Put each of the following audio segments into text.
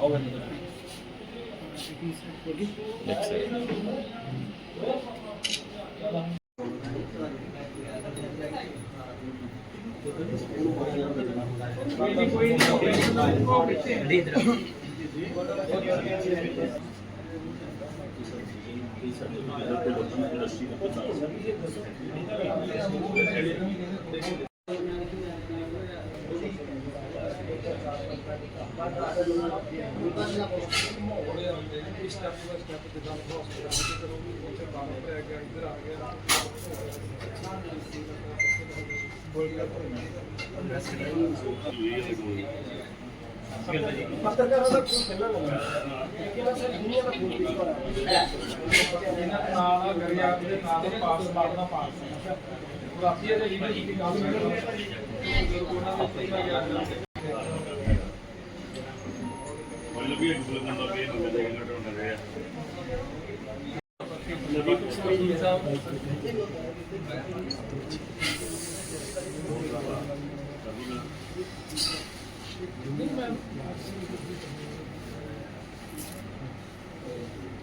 Over the industry ਦਾ ਪਤਾ ਸਭ ਇਹ ਦੱਸੋ ਪੱਤਰਕਾਰਾਂ ਦਾ ਕੋਈ ਪਹਿਲਾਂ ਲੱਗਦਾ ਕਿ ਬਸ ਦੁਨੀਆ ਦਾ ਕੋਈ ਪੇਪਰ ਹੈ ਇਹਨਾਂ ਨਾਲ ਗਰਿਆ ਦੇ ਨਾਲ ਪਾਸ ਮਾਰਨਾ ਪਾਸ ਹੈ ਰਾਸ਼ੀਆ ਦੇ ਲੀਡਰਸ਼ਿਪ ਦੀ ਗੱਲ ਕਰ ਰਹੇ ਹਾਂ ਉਹਨਾਂ ਦੇ ਉੱਤੇ ਯਾਦ ਰੱਖਦੇ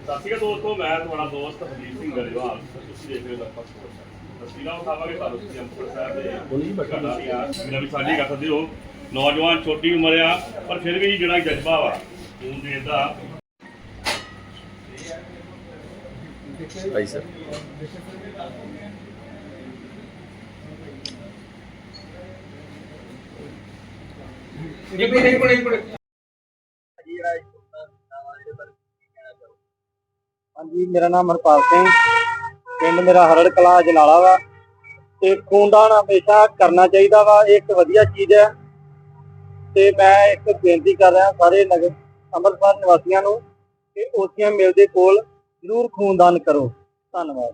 ਸਤਿ ਸ਼੍ਰੀ ਅਕਾਲ ਦੋਸਤੋ ਮੈਂ ਤੁਹਾਡਾ ਦੋਸਤ ਹਰਜੀਤ ਸਿੰਘ ਗਰੇਵਾਲ। ਤੁਸੀਂ ਦੇਖ ਰਹੇ ਹੋ ਲਗਭਗ ਸਪੋਰਟਸ ਤਸਵੀਰਾਂ ਉਠਾਵਾਂਗੇ ਤੁਹਾਨੂੰ ਤੁਸੀਂ ਅੰਮ੍ਰਿਤਸਰ ਸਾਹਿਬ ਦੇ ਬੋਲੀ ਬਟਾ ਮੇਰਾ ਵੀ ਸਾਂਝੀ ਕਰ ਸਕਦੇ ਹੋ ਨੌਜਵਾਨ ਛੋਟੀ ਉਮਰ ਆ ਪਰ ਫਿਰ ਵੀ ਜਿਹੜਾ ਜਜ਼ਬਾ ਵਾ ਹਾਂਜੀ ਮੇਰਾ ਨਾਮ ਹਰਪਾਲ ਸਿੰਘ। ਪਿੰਡ ਮੇਰਾ ਹਰੜ ਕਲਾ ਜਨਾਲਾ ਵਾ। ਤੇ ਖੂਨਦਾਨ ਹਮੇਸ਼ਾ ਕਰਨਾ ਚਾਹੀਦਾ ਵਾ। ਇਹ ਇੱਕ ਵਧੀਆ ਚੀਜ਼ ਹੈ। ਤੇ ਮੈਂ ਇੱਕ ਬੇਨਤੀ ਕਰ ਰਿਹਾ ਸਾਰੇ ਨਗਰ ਅੰਮ੍ਰਿਤਸਰ ਨਿਵਾਸੀਆਂ ਨੂੰ ਕਿ ਓਸੀਆਂ ਮਿਲ ਦੇ ਕੋਲ ਜ਼ਰੂਰ ਖੂਨਦਾਨ ਕਰੋ। ਧੰਨਵਾਦ।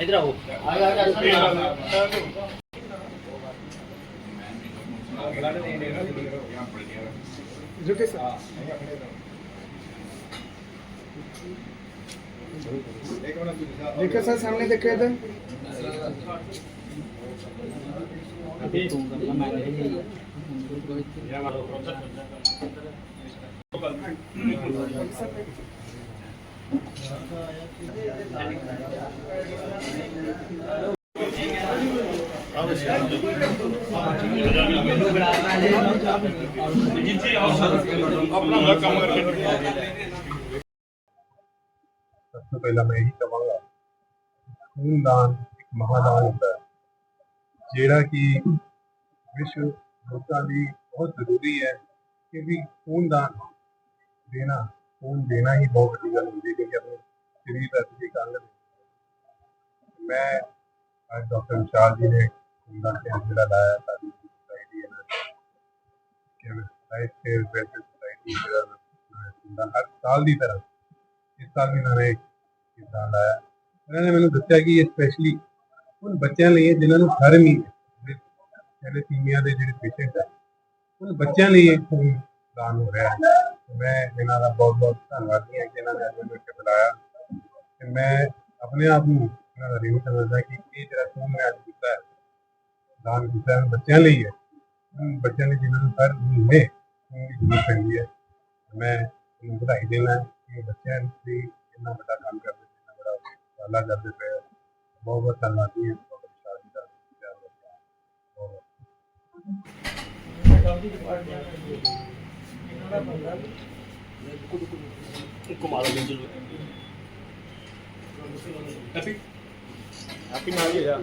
ਇਧਰ ਆਓ देखो सर सामने देखो इधर ਜਿੱਥੇ ਆਓ ਆਪਣਾ ਕੰਮ ਕਰਕੇ ਸਭ ਤੋਂ ਪਹਿਲਾਂ ਮੈਂ ਇਹੀ ਕਹਾਂਗਾ, ਖੂਨਦਾਨ ਇੱਕ ਮਹਾਦਾਨ ਹੁੰਦਾ ਹੈ, ਜਿਹੜਾ ਕਿ ਵਿਸ਼ਵ ਲੋਕਾਂ ਲਈ ਬਹੁਤ ਜ਼ਰੂਰੀ ਹੈ ਕਿ ਵੀ ਖੂਨਦਾਨ ਦੇਣਾ, ਖੂਨ ਦੇਣਾ ਹੀ ਬਹੁਤ ਵੱਡੀ ਗੱਲ ਹੁੰਦੀ ਹੈ ਕਿਉਂਕਿ ਆਪਣੇ ਸਰੀਰ ਦਾ ਤੁਸੀਂ ਕੰਗ ਮੈਂ ਅੱਜ ਡਾਕਟਰ ਵਿਸ਼ਾਲ ਜੀ ਨੇ ਖੂਨਦਾਨ ਕੈਂਪ ਜਿਹੜਾ ਲਾਇਆ ਸਾਡੀ ਸੋਸਾਇਟੀ ਹੈ ਕਿ ਲਾਈਫ ਕੇਅਰ ਵੈਲਫੇਅਰ ਸੋਸਾਇਟੀ ਜਿਹੜਾ ਖੂਨਦਾਨ ਹਰ ਸਾਲ ਦੀ ਤਰ੍ਹਾਂ, ਇਸ ਸਾਲ ਵੀ ਇਹਨਾਂ ਨੇ ਕਿਸਾਨ ਲਾਇਆ। ਇਹਨਾਂ ਨੇ ਮੈਨੂੰ ਦੱਸਿਆ ਕਿ ਇਹ ਸਪੈਸ਼ਲੀ ਉਨ ਬੱਚਿਆਂ ਲਈ ਹੈ, ਜਿਨ੍ਹਾਂ ਨੂੰ ਥਰਮੀ ਥੈਲੇਸੀਮੀਆ ਦੇ ਜਿਹੜੇ ਪੇਸ਼ੈਂਟ ਹੈ ਉਨ ਬੱਚਿਆਂ ਲਈ ਇਹ ਦਾਨ ਹੋ ਰਿਹਾ ਹੈ। ਮੈਂ ਇਹਨਾਂ ਦਾ ਬਹੁਤ ਬਹੁਤ ਧੰਨਵਾਦੀ ਹਾਂ ਕਿ ਇਹਨਾਂ ਨੇ ਅੱਜ ਮੈਨੂੰ ਇੱਥੇ ਬੁਲਾਇਆ। ਤੇ ਮੈਂ ਆਪਣੇ ਆਪ ਨੂੰ ਇਹਨਾਂ ਦਾ ਰਿਵਿਊ ਸਮਝਦਾ ਕਿ ਇਹ ਜਿਹੜਾ ਖੂਨ ਮੈਂ ਅੱਜ ਕੀਤਾ ਹੈ ਦਾਨ ਕੀਤਾ ਹੈ ਬੱਚਿਆਂ ਲਈ ਹੈ। ਬੱਚਿਆਂ ਲਈ ਜਿਨ੍ਹਾਂ ਨੂੰ ਹਰ ਮਹੀਨੇ ਖੂਨ ਦੀ ਜ਼ਰੂਰਤ ਪੈਂਦੀ ਹੈ। ਮੈਂ ਇਹਨੂੰ ਵਧਾਈ ਦੇਣਾ ਕਿ ਬੱਚਿਆਂ ਲਈ ਇੰਨਾ ਵੱਡਾ ਕੰਮ ਕਰਦੇ ਪਏ, ਇੰਨਾ ਬੜਾ ਉਪਰਾਲਾ ਕਰਦੇ ਪਏ ਬਹੁਤ ਬਹੁਤ ਧੰਨਵਾਦੀ ਹਾਂ। ਕੁਮਾਰ ਜੀ। ਜਰੂਰ। ਹੈਪੀ? ਹੈਪੀ ਨਾਲ ਹੀ। ਆ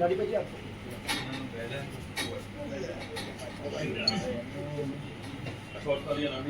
ਸ਼ੋਰਟ ਕਰੀ ਨਾ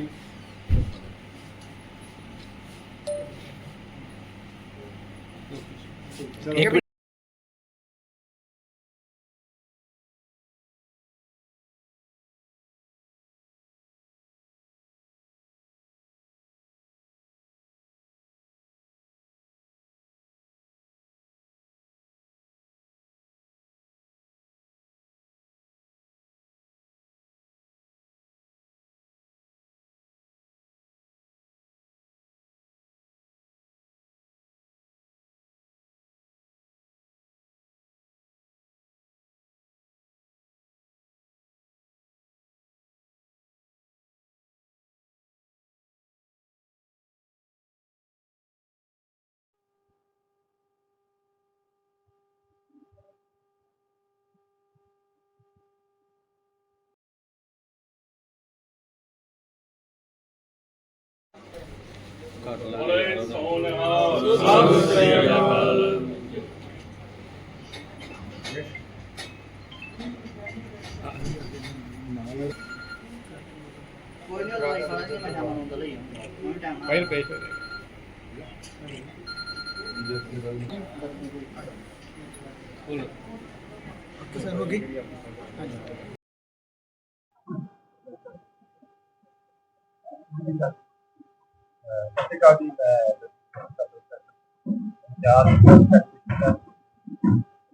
ਨਹੀਂ ਬੋਲੇ ਸੋਨਿਹਾਲ ਸਤਿ ਸ੍ਰੀ ਅਕਾਲ। ਕੋਈ ਨਹੀਂ ਦਵਾਈ ਖਾਣਾ ਜੀ ਮੈਂ ਜਾਵਾਂ ਹੁੰਦਾ ਲਈ ਕੋਈ ਟਾਈਮ ਫਾਈਲ ਪੇਸ਼ ਸਰ ਹੋ ਗਈ। ਸਤਿ ਸ਼੍ਰੀ ਅਕਾਲ ਜੀ ਮੈਂ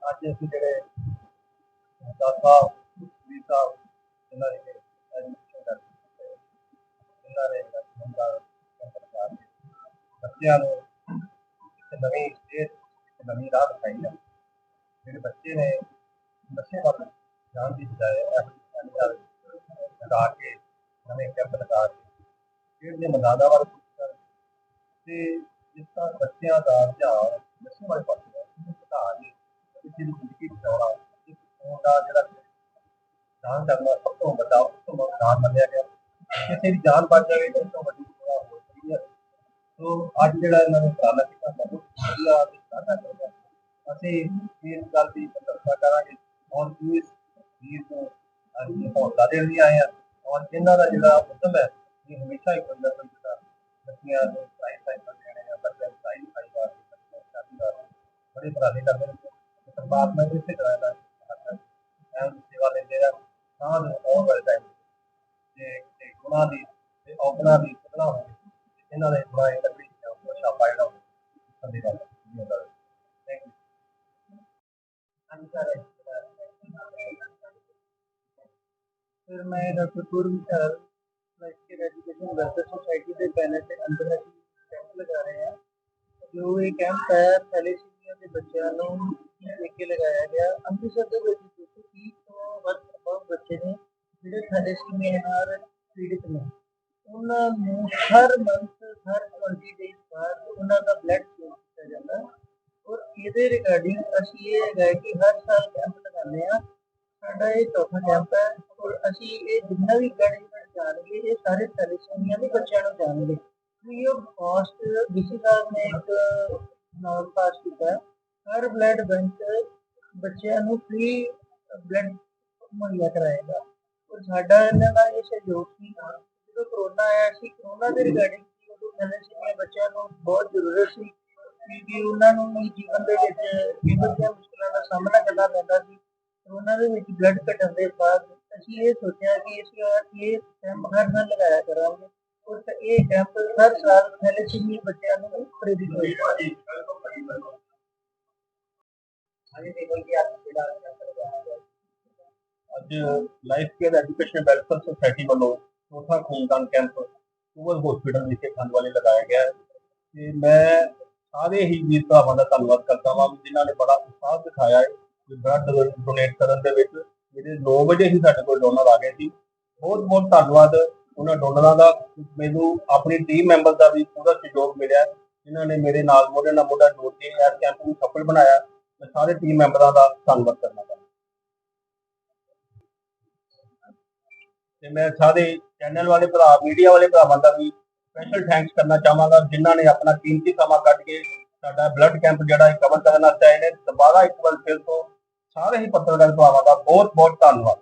ਅੱਜ ਅਸੀਂ ਜਿਹੜੇ ਦਾਤਾ ਵੀ ਸਾਹਿਬ ਇਹਨਾਂ ਦੇ ਐਡਮਿਸ਼ਨ ਕਰਦੇ ਇਹਨਾਂ ਦੇ ਲక్ష్ਮਣ ਬੱਚਿਆਂ ਨੂੰ ਇੱਕ ਨਵੀਂ ਸਟੇਜ ਇੱਕ ਨਵੀਂ ਰਾਹ ਦਿਖਾਈ ਹੈ ਜਿਹੜੇ ਬੱਚੇ ਨੇ ਨਸ਼ੇ ਵੱਲ ਜਾਣ ਦੀ ਬਜਾਏ ਇਹੋ ਜਿਹੇ ਲਗਾ ਕੇ ਨਵੇਂ ਕੈਂਪ ਲਗਾ ਕੇ, ਖੇਡ ਦੇ ਮੈਦਾਨਾਂ ਵੱਲ ਤੇ ਜਿਸ ਤਰ੍ਹਾਂ ਬੱਚਿਆਂ ਦਾ ਰੁਝਾਨ ਨਸ਼ੇ ਵਾਲੇ ਪਾਸੇ ਹੈ ਉਹਨੂੰ ਘਟਾ ਕੇ ਕਿਸੇ ਦੀ ਜ਼ਿੰਦਗੀ ਬਚਾਉਣਾ ਇੱਕ ਖੂਨ ਦਾ ਜਿਹੜਾ ਦਾਨ ਕਰਨਾ ਸਭ ਤੋਂ ਵੱਡਾ ਉਸ ਤੋਂ ਵੱਡਾ ਦਾਨ ਮੰਨਿਆ ਗਿਆ ਕਿਸੇ ਦੀ ਜਾਨ ਬਚ ਜਾਵੇ ਤਾਂ ਉਸ ਤੋਂ ਵੱਡੀ ਸੇਵਾ ਹੋ ਸਕਦੀ ਹੈ ਸੋ ਅੱਜ ਜਿਹੜਾ ਇਹਨਾਂ ਨੇ ਉਪਰਾਲਾ ਕੀਤਾ ਬਹੁਤ ਵਧੀਆ ਤੇ ਸਾਡਾ ਹੋਇਆ ਅਸੀਂ ਇਸ ਗੱਲ ਦੀ ਪ੍ਰਸ਼ੰਸਾ ਕਰਾਂਗੇ ਔਰ ਇਸ ਵੀਰ ਨੂੰ ਅਸੀਂ ਹੌਸਲਾ ਦੇਣ ਲਈ ਆਏ ਹਾਂ ਔਰ ਇਹਨਾਂ ਦਾ ਜਿਹੜਾ ਉਦਮ ਹੈ ਇਹ ਹਮੇਸ਼ਾ ਹੀ ਬੰਦਾ ਬੰਦਾ ਬੱਚਿਆਂ ਨੂੰ ਸਾਈ ਸਾਈ ਬੰਦੇ ਨੇ ਪਰ ਜਦ ਸਾਈ ਸਾਈ ਵਾਰ ਸ਼ਾਦੀ ਦਾ ਬੜੇ ਭਰਾਦੇ ਕਰਦੇ ਨੇ। ਪਰਮਾਤਮਾ ਦੇ ਸੇ ਕਰਾਦਾ ਹੈ ਸੇਵਾ ਲੈਂਦੇ ਦਾ ਸਾਧ ਹੋਰ ਵੱਲ ਟਾਈਮ ਤੇ। ਤੇ ਗੁਨਾ ਦੀ, ਤੇ ਔਗਣਾ ਦੀ ਸਦਨਾ ਹੋਵੇ ਇਹਨਾਂ ਦੇ ਗੁਨਾ ਇਹ ਲੱਭੀ ਜਾਂਦਾ ਛਾਪਾ ਜਿਹੜਾ ਸੰਦੇ ਦਾ ਜੀ ਹੁੰਦਾ ਥੈਂਕ ਯੂ ਅੰਤਰ ਫਿਰ ਮੈਂ doctor Gurmeet active education welfare society ਦੇ ਬੈਨਰ ਤੇ ਅੰਤਰਰਾਸ਼ਟਰੀ ਕੈਂਪ ਲਗਾ ਰਹੇ ਹਾਂ। ਜੋ ਇਹ ਕੈਂਪ ਹੈ ਥੈਲੇਸੀਮੀਆ ਦੇ ਬੱਚਿਆਂ ਨੂੰ ਦੇਖ ਕੇ ਲਗਾਇਆ ਗਿਆ। ਅੰਮ੍ਰਿਤਸਰ ਦੇ ਵਿੱਚ 230 ਤੋਂ ਵੱਧ ਅਬਾਵ ਬੱਚੇ ਨੇ, ਜਿਹੜੇ ਥੈਲੇਸੀਮੀਆ ਨਾਲ ਪੀੜਿਤ ਨੇ। ਉਹਨਾਂ ਨੂੰ ਹਰ ਮੰਥ ਹਰ 20 ਡੇਜ਼ ਬਾਅਦ ਉਹਨਾਂ ਦਾ ਬਲੱਡ ਚੈੱਕ ਕੀਤਾ ਜਾਂਦਾ ਔਰ ਇਹਦੇ ਰਿਗਾਰਡਿੰਗ ਅਸੀਂ ਇਹ ਹੈਗਾ ਕਿ ਹਰ ਸਾਲ ਕੈਂਪ ਲਗਾਉਂਦੇ ਆ ਸਾਡਾ ਇਹ ਚੌਥਾ ਕੈਂਪ ਹੈ। ਔਰ ਅਸੀਂ ਇਹ ਜਿੰਨਾ ਵੀ ਗੜ ਜਾਣਗੇ, ਇਹ ਸਾਰੇ ਥੈਲੇਸੀਮੀਆ ਦੇ ਬੱਚਿਆਂ ਨੂੰ ਜਾਣਗੇ। ਫ੍ਰੀ ਆਫ ਕਾਸਟ ਡੀਸੀ ਸਾਹਿਬ ਨੇ ਇੱਕ ਨਾਮ ਪਾਸ ਕੀਤਾ, ਹਰ ਬਲੱਡ ਬੈਂਕ ਬੱਚਿਆਂ ਨੂੰ ਫ੍ਰੀ ਬਲੱਡ ਮੁਹੱਈਆ ਕਰਾਏਗਾ। ਔਰ ਸਾਡਾ ਇਹਨਾਂ ਦਾ ਇਹ ਸਹਿਯੋਗ ਸੀ, ਜਦੋਂ ਕਰੋਨਾ ਆਇਆ ਸੀ ਕਰੋਨਾ ਦੇ ਰਿਗਾਰਡਿੰਗ ਉਦੋਂ ਥੈਲੇਸੀਮੀਆ ਬੱਚਿਆਂ ਨੂੰ ਬਹੁਤ ਜ਼ਰੂਰਤ ਸੀ ਕਿਉਂਕਿ ਉਹਨਾਂ ਨੂੰ ਵੀ ਜੀਵਨ ਦੇ ਵਿੱਚ ਕਈ ਵਾਰੀਆਂ ਮੁਸ਼ਕਲਾਂ ਦਾ ਸਾਹਮਣਾ ਕਰਨਾ ਪੈਂਦਾ ਸੀ। ਕਰੋਨਾ ਦੇ ਵਿੱਚ ਬਲੱਡ ਘਟਣ ਦੇ ਬਾਅਦ ਅਸੀਂ ਇਹ ਸੋਚਿਆ ਕਿ ਇਸ ਵਾਰ ਇਹ ਕੈਂਪ ਹਰ ਸਾਲ ਲਗਾਇਆ ਕਰਾਂਗੇ ਔਰ ਤੇ ਇਹ ਕੈਂਪ ਹਰ ਸਾਲ ਥੈਲੇਸੀਮੀਆ ਬੱਚਿਆਂ ਨੂੰ ਪ੍ਰੇਰਿਤ ਹੋਏਗਾ ਅੱਜ life care education welfare society ਵੱਲੋਂ ਚੌਥਾ ਖੂਨਦਾਨ ਕੈਂਪ ਸਿਵਲ ਹਸਪੀਟਲ ਵਿਖੇ ਖੰਡਵਾਲੇ ਲਗਾਇਆ ਗਿਆ ਹੈ ਤੇ ਮੈਂ ਸਾਰੇ ਹੀ ਵੀਰ ਭਰਾਵਾਂ ਦਾ ਧੰਨਵਾਦ ਕਰਦਾ ਹਾਂ ਜਿਨ੍ਹਾਂ ਨੇ ਬੜਾ ਉਤਸ਼ਾਹ ਦਿਖਾਇਆ ਹੈ ਬਲੱਡ ਡੋਨੇਟ ਕਰਨ ਦੇ ਵਿੱਚ ਜਿਹੜੇ 9 ਵਜੇ ਹੀ ਸਾਡੇ ਕੋਲ ਡੋਨਰ ਆ ਗਏ ਸੀ। ਬਹੁਤ ਬਹੁਤ ਧੰਨਵਾਦ ਉਹਨਾਂ ਡੋਨਰਾਂ ਦਾ। ਮੈਨੂੰ ਆਪਣੀ ਟੀਮ ਮੈਂਬਰ ਦਾ ਵੀ ਪੂਰਾ ਸਹਿਯੋਗ ਮਿਲਿਆ। ਜਿਨ੍ਹਾਂ ਨੇ ਮੇਰੇ ਨਾਲ ਮੋਢੇ ਨਾਲ ਮੋਢਾ ਜੋੜ ਕੇ ਇਸ ਕੈਂਪ ਨੂੰ ਸਫਲ ਬਣਾਇਆ। ਮੈਂ ਸਾਰੇ ਟੀਮ ਮੈਂਬਰਾਂ ਦਾ ਧੰਨਵਾਦ ਕਰਨਾ ਚਾਹੁੰਦਾ ਤੇ ਮੈਂ ਸਾਰੇ ਚੈਨਲ ਵਾਲੇ ਭਰਾ ਮੀਡੀਆ ਵਾਲੇ ਭਰਾਵਾਂ ਦਾ ਵੀ ਸਪੈਸ਼ਲ ਥੈਂਕਸ ਕਰਨਾ ਚਾਹਾਂਗਾ। ਜਿਨ੍ਹਾਂ ਨੇ ਆਪਣਾ ਕੀਮਤੀ ਸਮਾਂ ਕੱਢ ਕੇ ਸਾਡਾ ਬਲੱਡ ਕੈਂਪ ਜਿਹੜਾ ਹੈ ਕਵਰ ਕਰਨ ਵਾਸਤੇ ਆਏ ਨੇ ਦੁਬਾਰਾ ਇੱਕ ਵਾਰ ਫਿਰ ਤੋਂ ਸਾਰੇ ਹੀ ਪੱਤਰਕਾਰ ਭਰਾਵਾਂ ਦਾ ਬਹੁਤ ਬਹੁਤ ਧੰਨਵਾਦ।